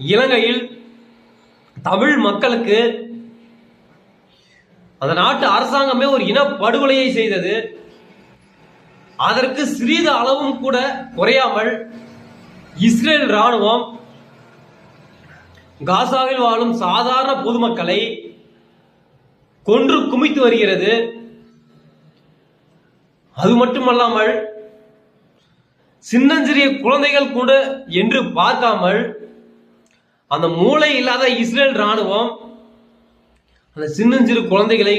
இலங்கையில் தமிழ் மக்களுக்கு அந்த நாட்டு அரசாங்கமே ஒரு இன படுகொலையை செய்தது. அதற்கு சிறிது அளவும் கூட குறையாமல் இஸ்ரேல் ராணுவம் காசாவில் வாழும் சாதாரண பொதுமக்களை கொன்று குமித்து வருகிறது. அது மட்டுமல்லாமல் சின்னஞ்சிறிய குழந்தைகள் கூட என்று பார்க்காமல் அந்த மூளை இல்லாத இஸ்ரேல் ராணுவம் அந்த சின்னஞ்சிறு குழந்தைகளை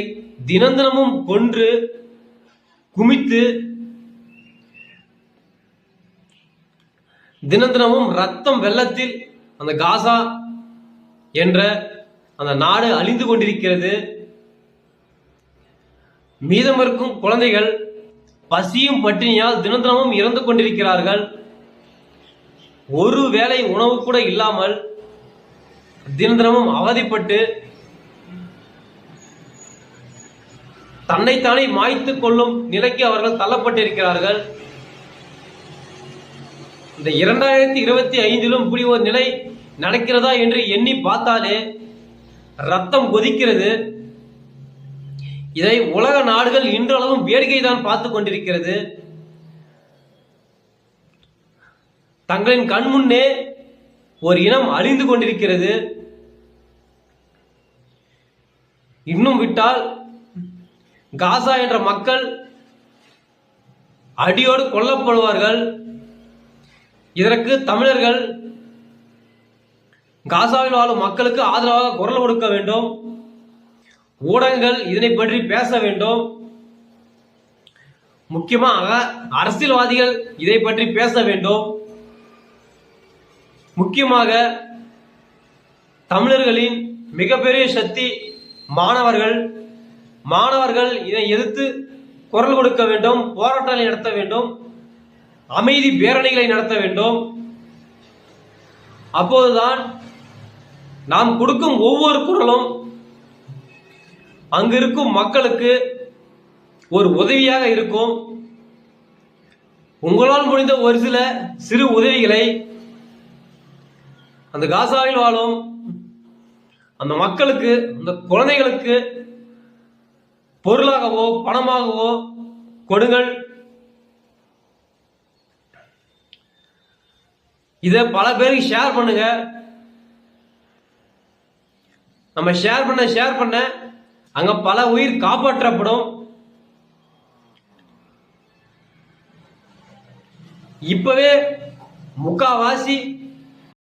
தினந்தினமும் கொன்று குமித்து தினந்தினமும் ரத்தம் வெள்ளத்தில் அந்த காசா என்ற அந்த நாடு அழிந்து கொண்டிருக்கிறது. மீதம் இருக்கும் குழந்தைகள் பசியும் பட்டினியால் தினந்தனமும் இறந்து கொண்டிருக்கிறார்கள். ஒரு வேளை உணவு கூட இல்லாமல் தினந்தினமும் அவதிப்பட்டு தன்னைத்தானே மாய்த்துக் கொள்ளும் நிலைக்கு அவர்கள் தள்ளப்பட்டிருக்கிறார்கள். இந்த இரண்டாயிரத்தி இருபத்தி ஐந்திலும் இப்படி ஒரு நிலை நடக்கிறதா என்று எண்ணி பார்த்தாலே ரத்தம் கொதிக்கிறது. இதை உலக நாடுகள் இன்றளவும் வேடிக்கை தான் பார்த்து கொண்டிருக்கிறது. தங்களின் கண் முன்னே ஒரு இனம் அழிந்து கொண்டிருக்கிறது. இன்னும் விட்டால் காசா என்ற மக்கள் அடியோடு கொல்லப்படுவார்கள். இதற்கு தமிழர்கள் காசாவில் வாழும் மக்களுக்கு ஆதரவாக குரல் கொடுக்க வேண்டும். ஊடகங்கள் இதனை பற்றி பேச வேண்டும். முக்கியமாக அரசியல்வாதிகள் இதை பற்றி பேச வேண்டும். முக்கியமாக தமிழர்களின் மிகப்பெரிய சக்தி மாணவர்கள். மாணவர்கள் இதை எதிர்த்து குரல் கொடுக்க வேண்டும் போராட்டங்களை நடத்த வேண்டும் அமைதி பேரணிகளை நடத்த வேண்டும். அப்போதுதான் நாம் கொடுக்கும் ஒவ்வொரு குரலும் அங்கிருக்கும் மக்களுக்கு ஒரு உதவியாக இருக்கும். உங்களால் முடிந்த ஒரு சில சிறு உதவிகளை அந்த காசாவில் வாழும் அந்த மக்களுக்கு அந்த குழந்தைகளுக்கு பொருளாகவோ பணமாகவோ கொடுங்கள். இதை பல பேருக்கு ஷேர் பண்ணுங்க. நம்ம ஷேர் பண்ண ஷேர் பண்ண அங்க பல உயிர் காப்பாற்றப்படும். இப்பவே முக்காவாசி